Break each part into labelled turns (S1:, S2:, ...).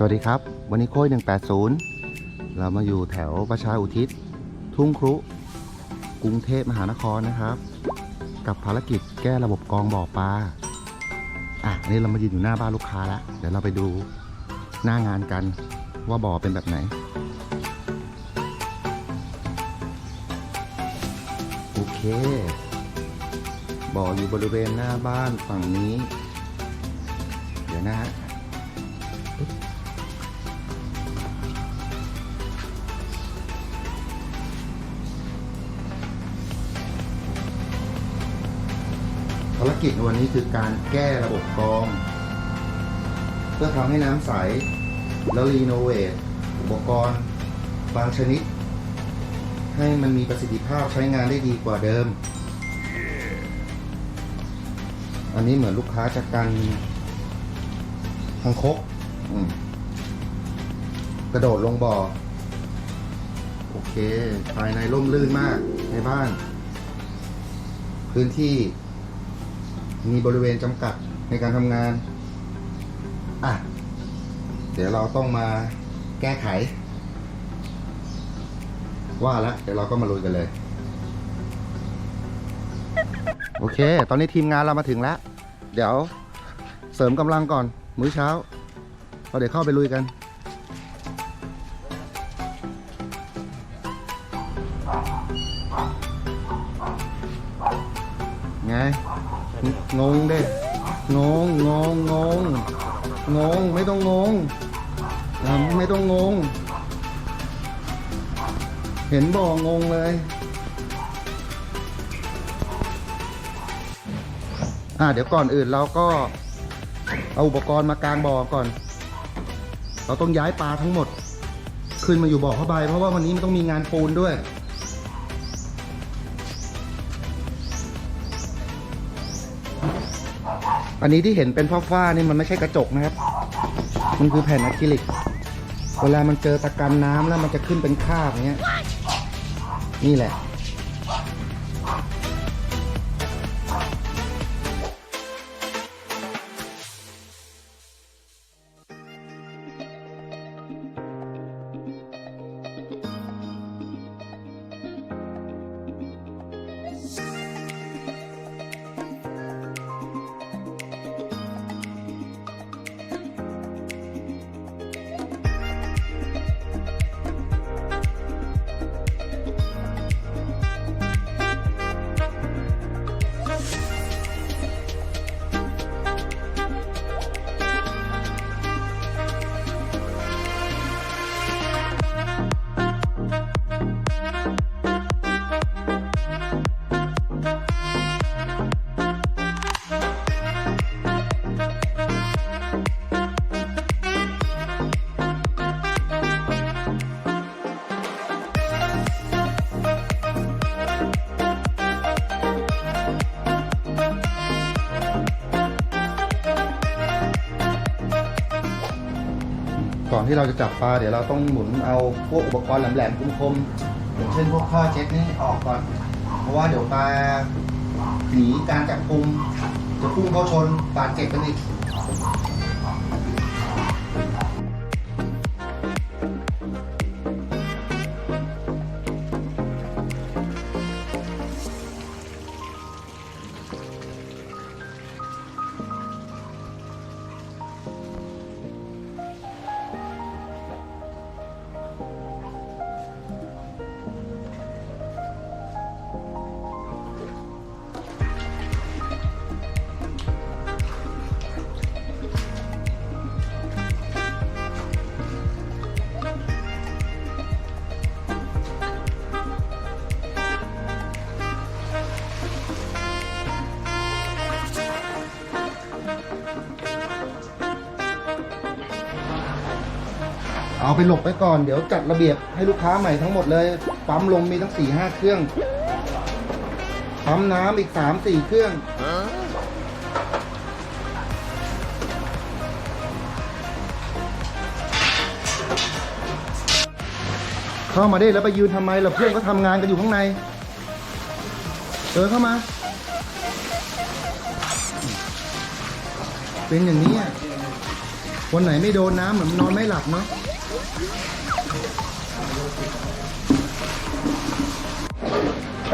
S1: สวัสดีครับ วันนี้โค้ย180 เรามาอยู่แถวประชาอุทิศ ทุ่งครุ กรุงเทพมหานครนะครับ กับภารกิจแก้ระบบกองบ่อปลาอะนนี่เรามายืนอยู่หน้าบ้านลูกค้าแล้ว เดี๋ยวเราไปดูหน้างานกันว่าบ่อเป็นแบบไหนโอเค บ่ออยู่บริเวณหน้าบ้านฝั่งนี้ เดี๋ยวนะฮะ กิจในวันนี้คือการแก้ระบบกรอง เพื่อทำให้น้ำใส แล้วรีโนเวทอุปกรณ์ บางชนิด ให้มันมีประสิทธิภาพใช้งานได้ดีกว่าเดิม อันนี้เหมือนลูกค้าจะกันทางคกกระโดดลงบ่อ โอเค ภายในร่มรื่นมากในบ้าน พื้นที่ มีบริเวณจำกัดในการทำงาน อะ เดี๋ยวเราต้องมาแก้ไข ว่าแล้วเดี๋ยวเราก็มาลุยกันเลย โอเค ตอนนี้ทีมงานเรามาถึงแล้ว เดี๋ยวเสริมกำลังก่อน มื้อเช้าเราเดี๋ยวเข้าไปลุยกันไง งงเด้งงงงงงงงไม่ต้องงงไม่ต้องงง เห็นบ่อกงงเลยอ่าเดี๋ยวก่อนอื่นเราก็เอาอุปกรณ์มากลางบ่อก่อน เราต้องย้ายปลาทั้งหมด ขึ้นมาอยู่บ่อผ้าใบเพราะว่าวันนี้มันต้องมีงานปูนด้วย อันนี้ที่เห็นเป็นฝ้าๆนี่มันไม่ใช่กระจกนะครับ มันคือแผ่นอะคริลิก เวลามันเจอตะกันน้ำแล้วมันจะขึ้นเป็นคราบอย่างเงี้ย นี่แหละ ที่เราจะจับปลาเดี๋ยวเราต้องหมุนเอาพวกอุปกรณ์แหลมๆคมๆอย่างเช่นพวกข้อเจ็ตนี่ออกก่อน เพราะว่าเดี๋ยวปลาหนีการจับกุมจะพุ่งเข้าชนบาดเจ็บกันอีก ไปหลบไปก่อน เดี๋ยวจัดระเบียบให้ลูกค้าใหม่ทั้งหมดเลย ปั๊มลมมีทั้งสี่ห้าเครื่อง ปั๊มน้ำอีกสามสี่เครื่อง เข้ามาได้แล้วไปยืนทำไมล่ะเพื่อนก็ทำงานกันอยู่ข้างในเดินเข้ามา เป็นอย่างนี้อะวันไหนไม่โดนน้ำเหมือนนอนไม่หลับเนาะ เ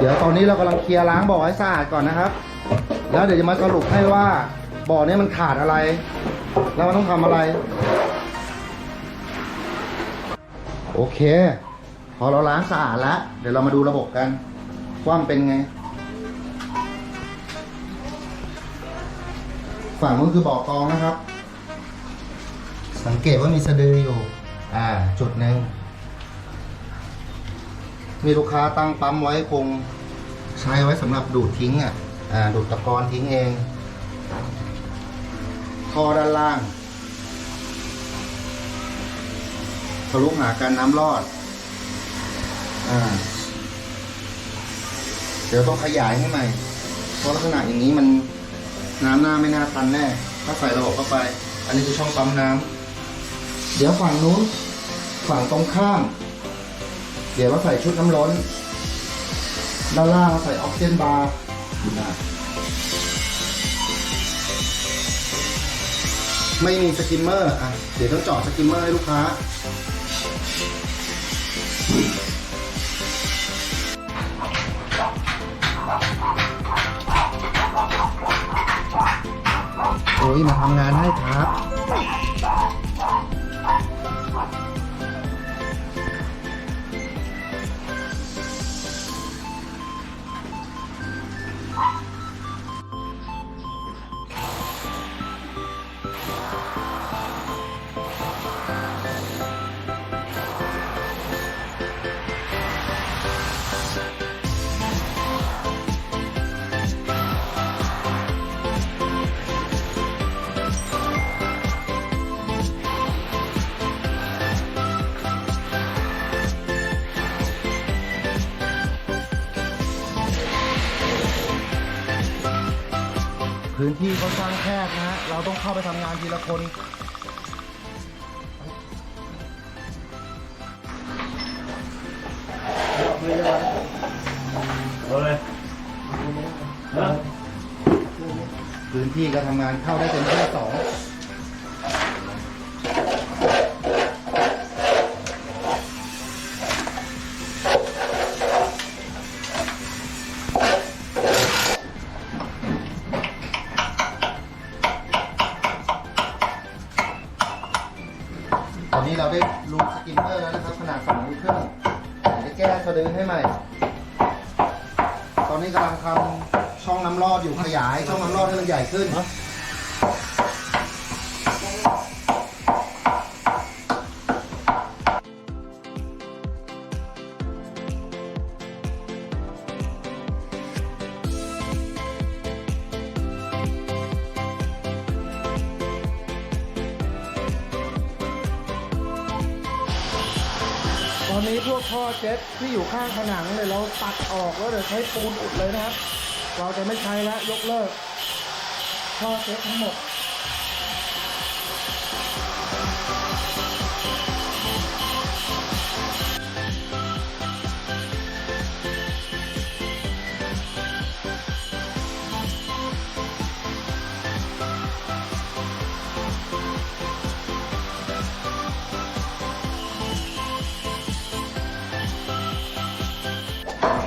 S1: ดี๋ยวตอนนี้เรากำลังเคลียร์ล้างบ่อให้สะอาดก่อนนะครับ แล้วเดี๋ยวจะมาสรุปให้ว่าบ่อเนี้มันขาดอะไร แล้วมันต้องทำอะไร โอเค พอเราล้างสะอาดแล้ว เดี๋ยวเรามาดูระบบกันว่ามันเป็นไง ฝั่งนู้นคือบ่อกองนะครับ สังเกตว่ามีสะดืออยู่ อ่า จุดหนึ่งมีลูกค้าตั้งปั๊มไว้คงใช้ไว้สำหรับดูดทิ้งอะ อ่า ดูดตะกอนทิ้งเองท่อด้านล่างทะลุหาการน้ำรอด อ่า เดี๋ยวต้องขยายให้ใหม่ เพราะลักษณะอย่างนี้มันน้ำหน้าไม่น่าทันแน่ ถ้าใส่ระบบเข้าไป อันนี้คือช่องปั๊มน้ำ เดี๋ยวฝั่งนู้น ฝั่งตรงข้าม เดี๋ยวเราใส่ชุดน้ำร้อนด้านล่างเราใส่ออกซิเจนบาร์นะไม่มีสกิมเมอร์อะเดี๋ยวต้องเจาะสกิมเมอร์ให้ลูกค้า โอ้ยมาทำงานให้ครับ พื้นที่เขาสร้างแคบนะฮะเราต้องเข้าไปทำงานทีละคน
S2: เอาเลยฮะ
S1: พื้นที่การทำงานเข้าได้เป็นแค่สอง อนนี้พวกท่อเจ็ตที่อยู่ข้างผนังเนี่ยเราตัดออกแล้วเดี๋ยวใช้ปูนอุดเลยนะครับ เราจะไม่ใช้แล้วยกเลิกท่อเจ็ตทั้งหมด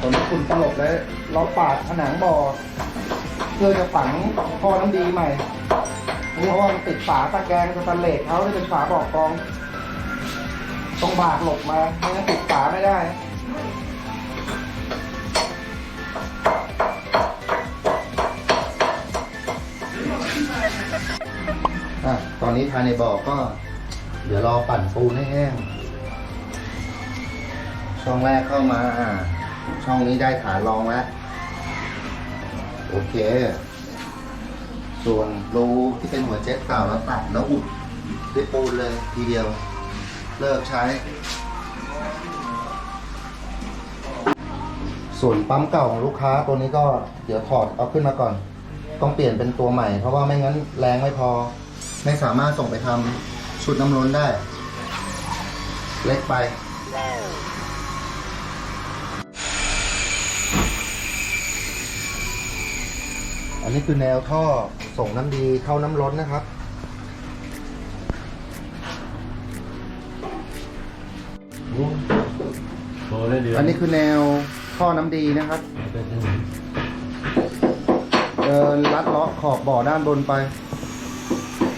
S1: นนี้ฝุ่นตลบเลยเราปาดผนังบ่อเพื่อจะฝังท่อน้ำดีใหม่เพราะว่ามันติดฝาตะแกรงสแตนเลสเขาที่เป็นฝาบอกกรองต้องบากหลบมาไม่งั้นติดฝาไม่ได้อะตอนนี้ภายในบ่อก็ เดี๋ยวรอปั่นปูนให้แห้งช่องแรกเข้ามา ช่องนี้ได้ฐานรองแล้วโอเค ส่วนรูที่เป็นหัวเจ็ตเก่าแล้วตัดแล้วอุดด้วยปูนเลยทีเดียว เลิกใช้ ส่วนปั๊มเก่าของลูกค้าตัวนี้ก็เดี๋ยวถอดเอาขึ้นมาก่อน ต้องเปลี่ยนเป็นตัวใหม่ เพราะว่าไม่งั้นแรงไม่พอ ไม่สามารถส่งไปทำชุดน้ำร้นได้ เล็กไป อันนี้คือแนวท่อส่งน้ำดีเข้าน้ำร้อนนะครับ
S2: อัน
S1: นี้คือแนวท่อน้ำดีนะครับ
S2: เป็นถ
S1: ดินลัดเลาะขอบบ่อด้านบนไป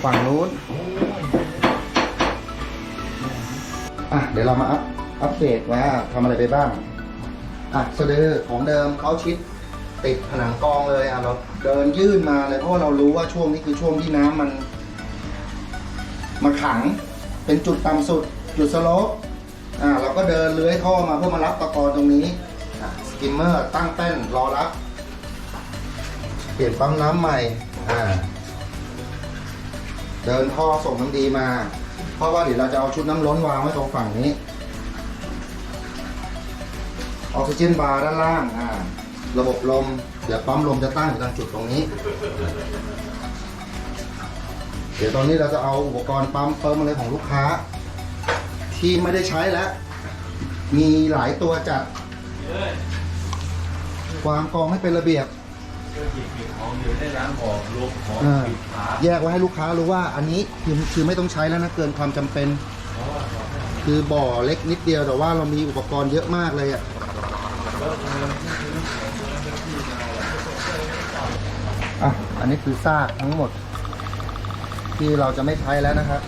S1: ฝั่งนู้น อะ เดี๋ยวเรามาอัพอัปเดตว่าทำอะไรไปบ้าง อะสะดือของเดิมเขาชิดติดผนังกองเลยอะเรา เดินยื่นมาเลยเพราะเรารู้ว่าช่วงนี้คือช่วงที่น้ำมันมาขังเป็นจุดต่ำสุด จุดสโลปอ่าเราก็เดินเลื้อยท่อมาเพื่อมารับตะกอนตรงนี้สกิมเมอร์ตั้งเต้นรอรับ เปลี่ยนปั๊มน้ำใหม่อ่าเดินท่อส่งน้ำดีมา เพราะว่าเดี๋ยวเราจะเอาชุดน้ำล้นวางไว้ตรงฝั่งนี้ออกซิเจนบาร์ด้านล่างอ่าระบบลม เดี๋ยวปั๊มลมจะตั้งอยู่ตรงจุดตรงนี้ เดี๋ยวตอนนี้เราจะเอาอุปกรณ์ปั๊มเติมอะไรของลูกค้า ที่ไม่ได้ใช้แล้ว มีหลายตัวจัดวางกองให้เป็นระเบียบ
S2: ก็หยิบหยิบของอยู่ได้ล้างออกลบขอ
S1: แยกไว้ให้ลูกค้ารู้ว่าอันนี้คือคือไม่ต้องใช้แล้วนะเกินความจำเป็น คือบ่อเล็กนิดเดียวแต่ว่าเรามีอุปกรณ์เยอะมากเลยอะ่ะ
S2: แล้วทำไมที่ซื้อของแล้วเป็นที่มาล่ะ
S1: อันนี้คือซากทั้งหมด ที่เราจะไม่ใช้แล้วนะครับ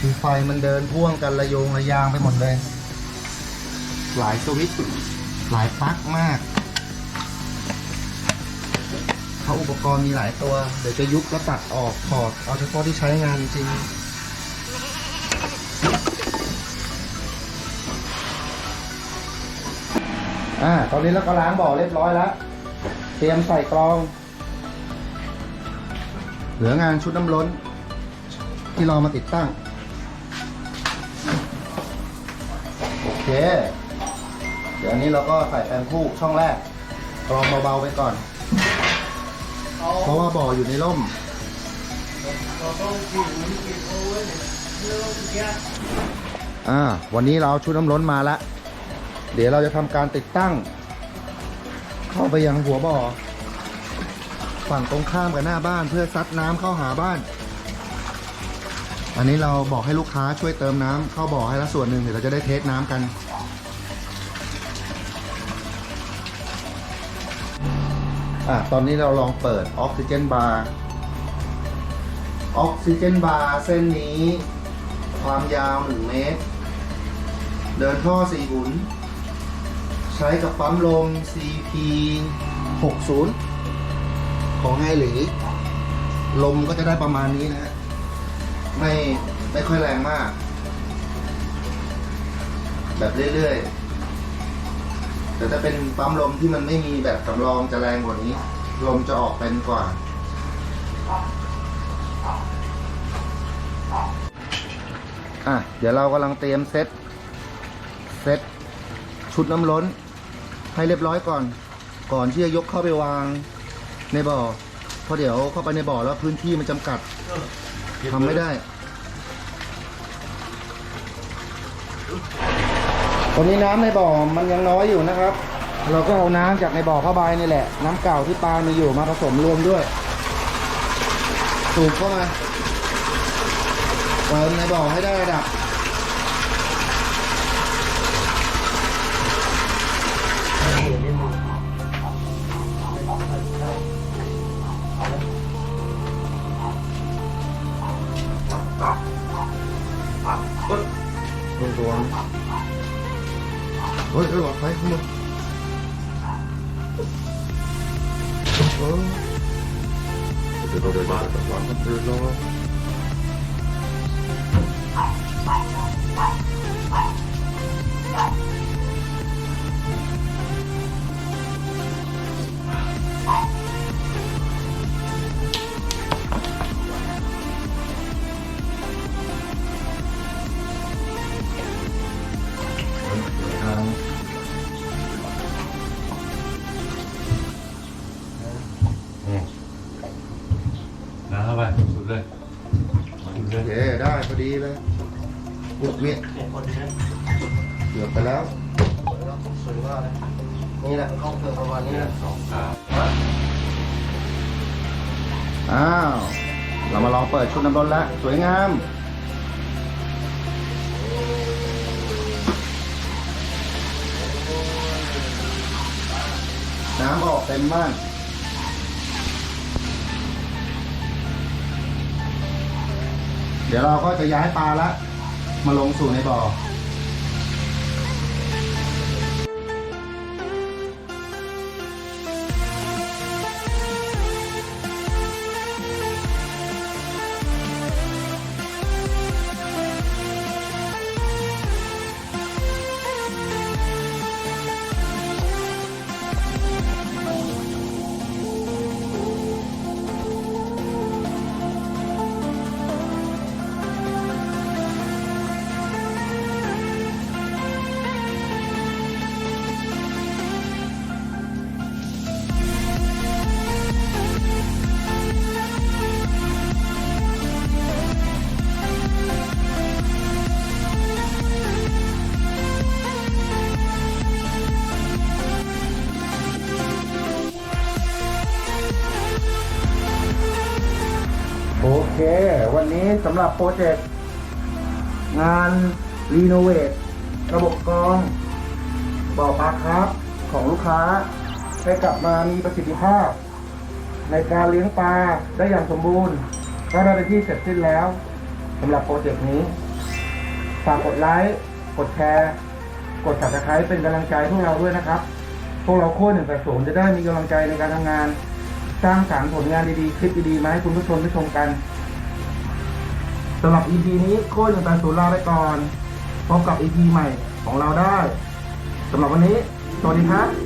S1: คือไฟมันเดินพ่วงกันระโยงระยางไปหมดเลย หลายสวิตช์หลายปลั๊กมากเขาอุปกรณ์มีหลายตัว เดี๋ยวจะยุบแล้วตัดออกถอดเอาเฉพาะที่ใช้งานจริง อ่า ตอนนี้เราก็ล้างบ่อเรียบร้อยแล้ว เตรียมใส่กรอง เหลืองานชุดน้ำล้น ที่เรามาติดตั้ง โอเค เดี๋ยวอันนี้เราก็ใส่แปรงคู่ช่องแรก กรองเบาๆไปก่อน เพราะว่าบ่ออยู่ในร่ม อ่า วันนี้เราเอาชุดน้ำล้นมาแล้ว เดี๋ยวเราจะทำการติดตั้ง เข้าไปยังหัวบ่อ ฝั่งตรงข้ามกับหน้าบ้านเพื่อซัดน้ำเข้าหาบ้าน อันนี้เราบอกให้ลูกค้าช่วยเติมน้ำเข้าบ่อให้ละส่วนหนึ่งเดี๋ยวเราจะได้เทสน้ำกันอะตอนนี้เราลองเปิดออกซิเจนบาร์ออกซิเจนบาร์เส้นนี้ ความยาว 1 เมตร เดินท่อ4หุน ใช้กับปั๊มลม CP 60ของไงหลีลมก็จะได้ประมาณนี้นะฮะไม่ไม่ค่อยแรงมาก แบบเรื่อยๆ แต่ถ้าเป็นปั๊มลมที่มันไม่มีแบบสำรองจะแรงกว่านี้ ลมจะออกเป็นกว่าอะเดี๋ยวเรากำลังเตรียมเซตเซตชุดน้ำล้น ให้เรียบร้อยก่อน ก่อนที่จะยกเข้าไปวางในบ่อเพราะเดี๋ยวเข้าไปในบ่อแล้วพื้นที่มันจำกัดทำไม่ได้ ตอนนี้น้ำในบ่อมันยังน้อยอยู่นะครับ เราก็เอาน้ำจากในบ่อผ้าใบนี่แหละ น้ำเก่าที่ปลามีอยู่มาผสมรวมด้วย สูบเข้ามาเติมในบ่อให้ได้ระดับ โดนโดนเฮ้ยเฮ้ยหลอด
S2: ปิด
S1: ชุดน้ำร้อนแล้วสวยงาม น้ำออกเต็มบ้านเดี๋ยวเราก็จะย้ายปลาละ มาลงสู่ในบ่อ เค วันนี้สำหรับโปรเจกต์งานรีโนเวทระบบกรองบ่อปลาครับของลูกค้า ให้กลับมามีประสิทธิภาพ ในการเลี้ยงปลาได้อย่างสมบูรณ์ก็ได้เป็นที่เสร็จสิ้นแล้วสำหรับโปรเจกต์นี้ฝากกดไลค์กดแชร์กด subscribe เป็นกำลังใจพวกเราด้วยนะครับ พวกเราโค้ชหนึ่งแปดศูนย์จะได้มีกำลังใจในการทำงาน สร้างสรรค์ผลงานดีๆ คลิปดีๆ มาให้คุณผู้ชมได้ชมกันำหรับ EP นี้โค้ชหนึ่งแปดศูนย์ลาไปก่อน พบกับ EP ใหม่ของเราได้สำหรับวันนี้ สวัสดีครับ